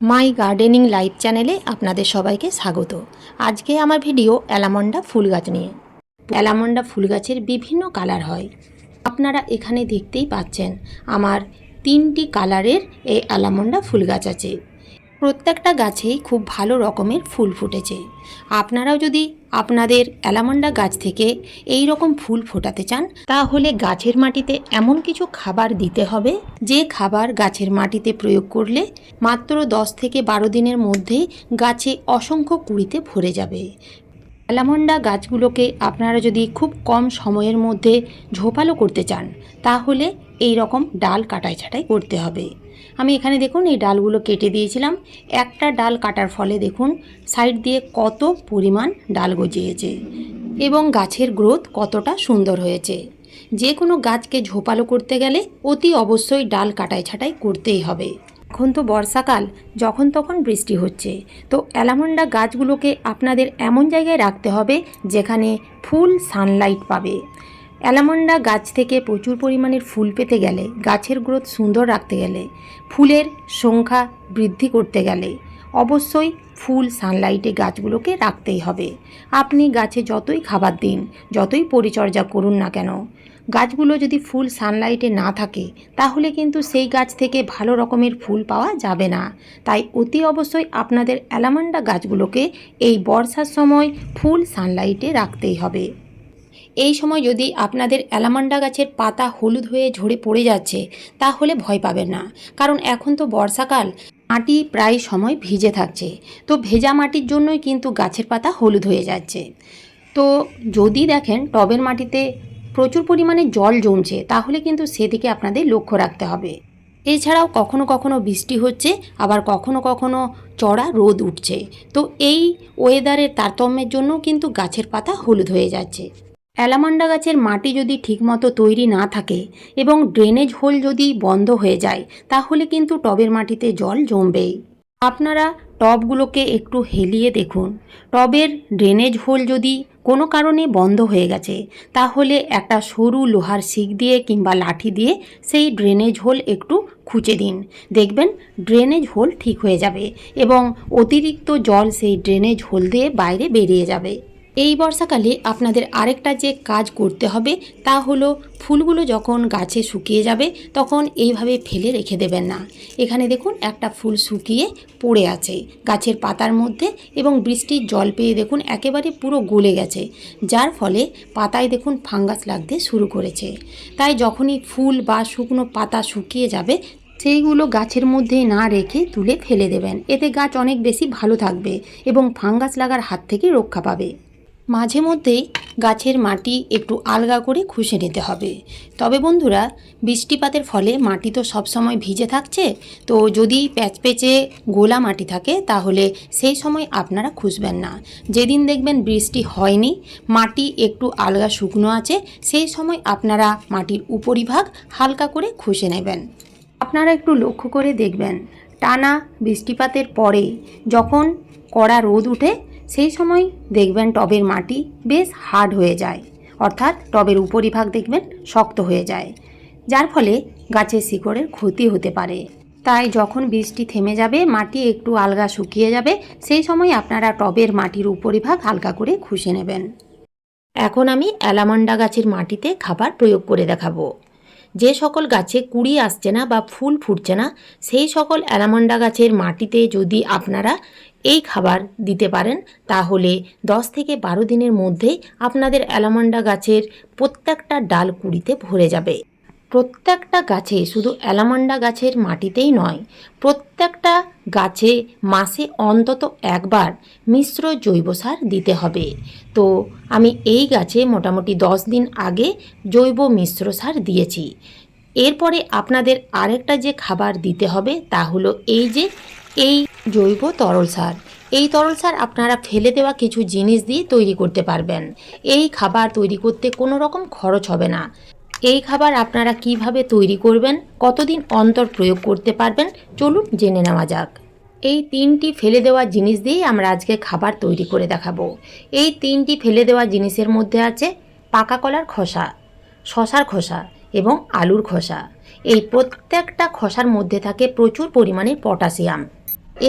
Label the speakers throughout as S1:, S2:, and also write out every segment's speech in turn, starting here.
S1: মাই gardening live চ্যানেলে আপনাদের সবাইকে স্বাগত। আজকে আমার ভিডিও অ্যালামন্ডা ফুল গাছ নিয়ে। অ্যালামন্ডা ফুল গাছের বিভিন্ন কালার হয়। আপনারা এখানে দেখতেই পাচ্ছেন, আমার তিনটি কালারের এই অ্যালামন্ডা ফুল গাছ আছে। প্রত্যেকটা গাছেই খুব ভালো রকমের ফুল ফুটেছে। আপনারাও যদি আপনাদের অ্যালামন্ডা গাছ থেকে এই রকম ফুল ফোটাতে চান, তাহলে গাছের মাটিতে এমন কিছু খাবার দিতে হবে, যে খাবার গাছের মাটিতে প্রয়োগ করলে মাত্র দশ থেকে বারো দিনের মধ্যেই গাছে অসংখ্য কুড়িতে ভরে যাবে। অ্যালামন্ডা গাছগুলোকে আপনারা যদি খুব কম সময়ের মধ্যে ঝোপালো করতে চান, তাহলে এই রকম ডাল কাটাই ছাটাই করতে হবে। আমি এখানে দেখুন এই ডালগুলো কেটে দিয়েছিলাম। একটা ডাল কাটার ফলে দেখুন সাইড দিয়ে কত পরিমাণ ডাল গজিয়েছে এবং গাছের গ্রোথ কতটা সুন্দর হয়েছে। যে কোনো গাছকে ঝোপালো করতে গেলে অতি অবশ্যই ডাল কাটাই ছাটাই করতেই হবে। এখন তো বর্ষাকাল, যখন তখন বৃষ্টি হচ্ছে। তো অ্যালামন্ডা গাছগুলোকে আপনাদের এমন জায়গায় রাখতে হবে যেখানে ফুল সানলাইট পাবে। অ্যালামন্ডা গাছ থেকে প্রচুর পরিমাণের ফুল পেতে গেলে, গাছের গ্রোথ সুন্দর রাখতে গেলে, ফুলের সংখ্যা বৃদ্ধি করতে গেলে অবশ্যই ফুল সানলাইটে গাছগুলোকে রাখতেই হবে। আপনি গাছে যতই খাবার দিন, যতই পরিচর্যা করুন না কেন, গাছগুলো যদি ফুল সানলাইটে না থাকে, তাহলে কিন্তু সেই গাছ থেকে ভালো রকমের ফুল পাওয়া যাবে না। তাই অতি অবশ্যই আপনাদের অ্যালামান্ডা গাছগুলোকে এই বর্ষার সময় ফুল সানলাইটে রাখতেই হবে। এই সময় যদি আপনাদের অ্যালামান্ডা গাছের পাতা হলুদ হয়ে ঝরে পড়ে যাচ্ছে, তাহলে ভয় পাবেন না। কারণ এখন তো বর্ষাকাল, মাটি প্রায় সময় ভিজে থাকছে। তো ভেজা মাটির জন্যই কিন্তু গাছের পাতা হলুদ হয়ে যাচ্ছে। তো যদি দেখেন টবের মাটিতে প্রচুর পরিমাণে জল জমছে, তাহলে কিন্তু সেদিকে আপনাদের লক্ষ্য রাখতে হবে। এছাড়াও কখনো কখনো বৃষ্টি হচ্ছে, আবার কখনো কখনো চড়া রোদ উঠছে। তো এই ওয়েদারের তারতম্যের জন্য কিন্তু গাছের পাতা হলুদ হয়ে যাচ্ছে। অ্যালামান্ডা গাছের মাটি যদি ঠিকমতো তৈরি না থাকে এবং ড্রেনেজ হোল যদি বন্ধ হয়ে যায়, তাহলে কিন্তু টবের মাটিতে জল জমবেই। আপনারা টবগুলোকে একটু হেলিয়ে দেখুন। টবের ড্রেনেজ হোল যদি কোনো কারণে বন্ধ হয়ে গেছে, তাহলে একটা সরু লোহার শিক দিয়ে কিংবা লাঠি দিয়ে সেই ড্রেনেজ হোল একটু খুঁচে দিন। দেখবেন ড্রেনেজ হোল ঠিক হয়ে যাবে এবং অতিরিক্ত জল সেই ড্রেনেজ হোল দিয়ে বাইরে বেরিয়ে যাবে। এই বর্ষাকালে আপনাদের আরেকটা যে কাজ করতে হবে তা হলো ফুলগুলো যখন গাছে শুকিয়ে যাবে তখন এইভাবে ফেলে রেখে দেবেন না। এখানে দেখুন একটা ফুল শুকিয়ে পড়ে আছে গাছের পাতার মধ্যে এবং বৃষ্টির জল পেয়ে দেখুন একেবারে পুরো গলে গেছে। যার ফলে পাতায় দেখুন ফাঙ্গাস লাগতে শুরু করেছে। তাই যখনই ফুল বা শুকনো পাতা শুকিয়ে যাবে সেইগুলো গাছের মধ্যে না রেখে তুলে ফেলে দেবেন। এতে গাছ অনেক বেশি ভালো থাকবে এবং ফাঙ্গাস লাগার হাত থেকে রক্ষা পাবে। মাঝে মধ্যেই গাছের মাটি একটু আলগা করে খুশে নিতে হবে। তবে বন্ধুরা, বৃষ্টিপাতের ফলে মাটি তো সবসময় ভিজে থাকছে, তো যদি প্যাচপেচে গোলা মাটি থাকে, তাহলে সেই সময় আপনারা খুঁজবেন না। যেদিন দেখবেন বৃষ্টি হয়নি, মাটি একটু আলগা শুকনো আছে, সেই সময় আপনারা মাটির উপরিভাগ হালকা করে খুশে নেবেন। আপনারা একটু লক্ষ্য করে দেখবেন, টানা বৃষ্টিপাতের পরে যখন কড়া রোদ উঠে সেই সময় দেখবেন টবের মাটি বেশ হার্ড হয়ে যায়। অর্থাৎ টবের উপরিভাগ দেখবেন শক্ত হয়ে যায়, যার ফলে গাছের শিকড়ের ক্ষতি হতে পারে। তাই যখন বৃষ্টি থেমে যাবে, মাটি একটু আলগা শুকিয়ে যাবে, সেই সময় আপনারা টবের মাটির উপরিভাগ হালকা করে খুশে নেবেন। এখন আমি অ্যালামান্ডা গাছের মাটিতে খাবার প্রয়োগ করে দেখাবো। যে সকল গাছে কুড়ি আসছে না বা ফুল ফুটছে না, সেই সকল অ্যালামন্ডা গাছের মাটিতে যদি আপনারা এই খাবার দিতে পারেন, তাহলে দশ থেকে বারো দিনের মধ্যেই আপনাদের অ্যালামন্ডা গাছের প্রত্যেকটা ডাল কুড়িতে ভরে যাবে। প্রত্যেকটা গাছে শুধু অ্যালামান্ডা গাছের মাটিতেই নয়, প্রত্যেকটা গাছে মাসে অন্তত একবার মিশ্র জৈব সার দিতে হবে। তো আমি এই গাছে মোটামুটি দশ দিন আগে জৈব মিশ্র সার দিয়েছি। এরপরে আপনাদের আরেকটা যে খাবার দিতে হবে তা হলো এই যে, এই জৈব তরল সার। এই তরল সার আপনারা ফেলে দেওয়া কিছু জিনিস দিয়ে তৈরি করতে পারবেন। এই খাবার তৈরি করতে কোনো রকম খরচ হবে না। এই খাবার আপনারা কীভাবে তৈরি করবেন, কতদিন অন্তর প্রয়োগ করতে পারবেন, চলুন জেনে নেওয়া যাক। এই তিনটি ফেলে দেওয়া জিনিস দিয়েই আমরা আজকে খাবার তৈরি করে দেখাবো। এই তিনটি ফেলে দেওয়া জিনিসের মধ্যে আছে পাকা কলার খোসা, শশার খোসা এবং আলুর খোসা। এই প্রত্যেকটা খোসার মধ্যে থাকে প্রচুর পরিমাণে পটাশিয়াম।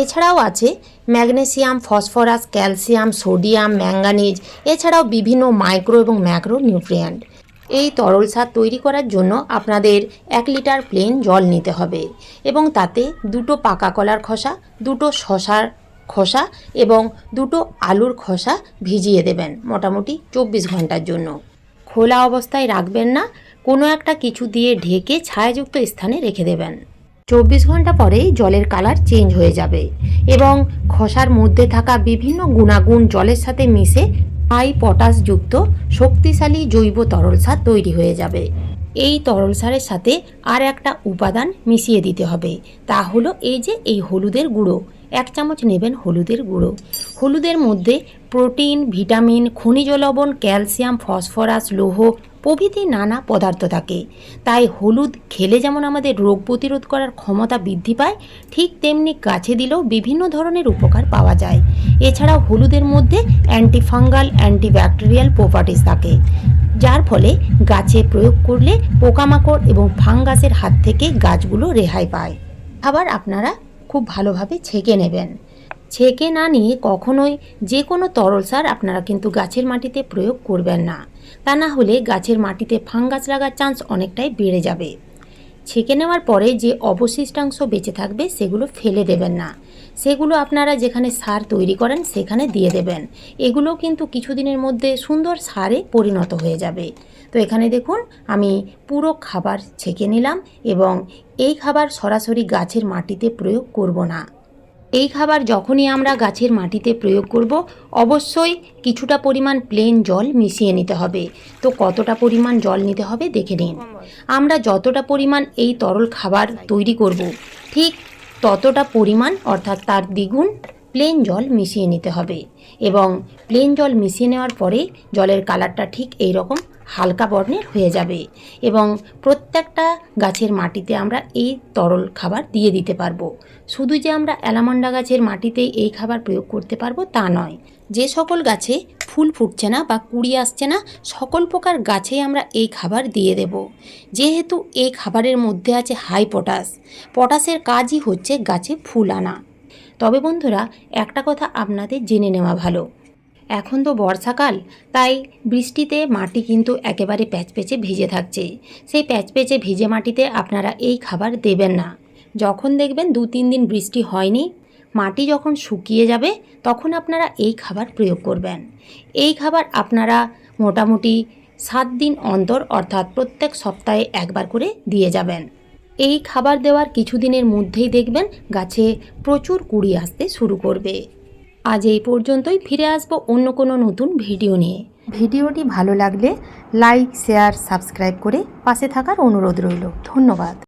S1: এছাড়াও আছে magnesium, phosphorus, calcium, sodium, manganese, এছাড়াও বিভিন্ন মাইক্রো এবং ম্যাক্রো নিউট্রিয়েন্ট এই তরল সার তৈরি করার জন্য আপনাদের এক লিটার প্লেন জল নিতে হবে এবং তাতে দুটো পাকা কলার খোসা, দুটো শশার খোসা এবং দুটো আলুর খোসা ভিজিয়ে দেবেন মোটামুটি চব্বিশ ঘণ্টার জন্য। খোলা অবস্থায় রাখবেন না, কোনো একটা কিছু দিয়ে ঢেকে ছায়াযুক্ত স্থানে রেখে দেবেন। চব্বিশ ঘণ্টা পরেই জলের কালার চেঞ্জ হয়ে যাবে এবং খসার মধ্যে থাকা বিভিন্ন গুণাগুণ জলের সাথে মিশে হাই পটাশযুক্ত শক্তিশালী জৈব তরল সার তৈরি হয়ে যাবে। এই তরল সারের সাথে আর একটা উপাদান মিশিয়ে দিতে হবে। তা হলো এই যে এই হলুদের গুঁড়ো। এক চামচ নেবেন হলুদের গুঁড়ো। হলুদের মধ্যে প্রোটিন, ভিটামিন, খনিজ লবণ, ক্যালসিয়াম, ফসফরাস, লৌহ প্রভৃতি নানা পদার্থ থাকে। তাই হলুদ খেলে যেমন আমাদের রোগ প্রতিরোধ করার ক্ষমতা বৃদ্ধি পায়, ঠিক তেমনি গাছে দিলেও বিভিন্ন ধরনের উপকার পাওয়া যায়। এছাড়াও হলুদের মধ্যে অ্যান্টিফাঙ্গাল, অ্যান্টিব্যাকটেরিয়াল প্রপার্টিস থাকে, যার ফলে গাছে প্রয়োগ করলে পোকামাকড় এবং ফাঙ্গাসের হাত থেকে গাছগুলো রেহাই পায়। আবার আপনারা খুব ভালোভাবে ছেঁকে নেবেন। ছেঁকে না নিয়ে কখনোই যে কোনো তরল সার আপনারা কিন্তু গাছের মাটিতে প্রয়োগ করবেন না। তা না হলে গাছের মাটিতে ফাঙ্গাস লাগার চান্স অনেকটাই বেড়ে যাবে। ছেঁকে নেওয়ার পরে যে অবশিষ্টাংশ বেঁচে থাকবে, সেগুলো ফেলে দেবেন না। সেগুলো আপনারা যেখানে সার তৈরি করেন, সেখানে দিয়ে দেবেন। এগুলো কিন্তু কিছুদিনের মধ্যে সুন্দর সারে পরিণত হয়ে যাবে। তো এখানে দেখুন, আমি পুরো খাবার ছেঁকে নিলাম এবং এই খাবার সরাসরি গাছের মাটিতে প্রয়োগ করব না। এই খাবার যখনই আমরা গাছের মাটিতে প্রয়োগ করব, অবশ্যই কিছুটা পরিমাণ প্লেন জল মিশিয়ে নিতে হবে। তো কতটা পরিমাণ জল নিতে হবে দেখে নিন। আমরা যতটা পরিমাণ এই তরল খাবার তৈরি করব, ঠিক ততটা পরিমাণ, অর্থাৎ তার দ্বিগুণ প্লেন জল মিশিয়ে নিতে হবে এবং প্লেন জল মিশিয়ে নেওয়ার পরে জলের কালারটা ঠিক এই রকম হালকা বর্ণের হয়ে যাবে এবং প্রত্যেকটা গাছের মাটিতে আমরা এই তরল খাবার দিয়ে দিতে পারব। শুধু যে আমরা অ্যালামন্ডা গাছের মাটিতে এই খাবার প্রয়োগ করতে পারব তা নয়। যে সকল গাছে ফুল ফুটছে না বা কুড়ি আসছে না, সকল প্রকার গাছেই আমরা এই খাবার দিয়ে দেব। যেহেতু এই খাবারের মধ্যে আছে হাই পটাশ, পটাশের কাজই হচ্ছে গাছে ফুল আনা। তবে বন্ধুরা, একটা কথা আপনাদের জেনে নেওয়া ভালো। এখন তো বর্ষাকাল, তাই বৃষ্টিতে মাটি কিন্তু একেবারে প্যাচপেচে ভিজে থাকছে। সেই প্যাচপেচে ভিজে মাটিতে আপনারা এই খাবার দেবেন না। যখন দেখবেন দু তিন দিন বৃষ্টি হয়নি, মাটি যখন শুকিয়ে যাবে, তখন আপনারা এই খাবার প্রয়োগ করবেন। এই খাবার আপনারা মোটামুটি সাত দিন অন্তর, অর্থাৎ প্রত্যেক সপ্তাহে একবার করে দিয়ে যাবেন। এই খাবার দেওয়ার কিছুদিনের মধ্যেই দেখবেন গাছে প্রচুর কুড়ি আসতে শুরু করবে। আজ এই পর্যন্তই, ফিরে আসব অন্য কোনো নতুন ভিডিও নিয়ে। ভিডিওটি ভালো লাগলে লাইক, শেয়ার, সাবস্ক্রাইব করে পাশে থাকার অনুরোধ রইল। ধন্যবাদ।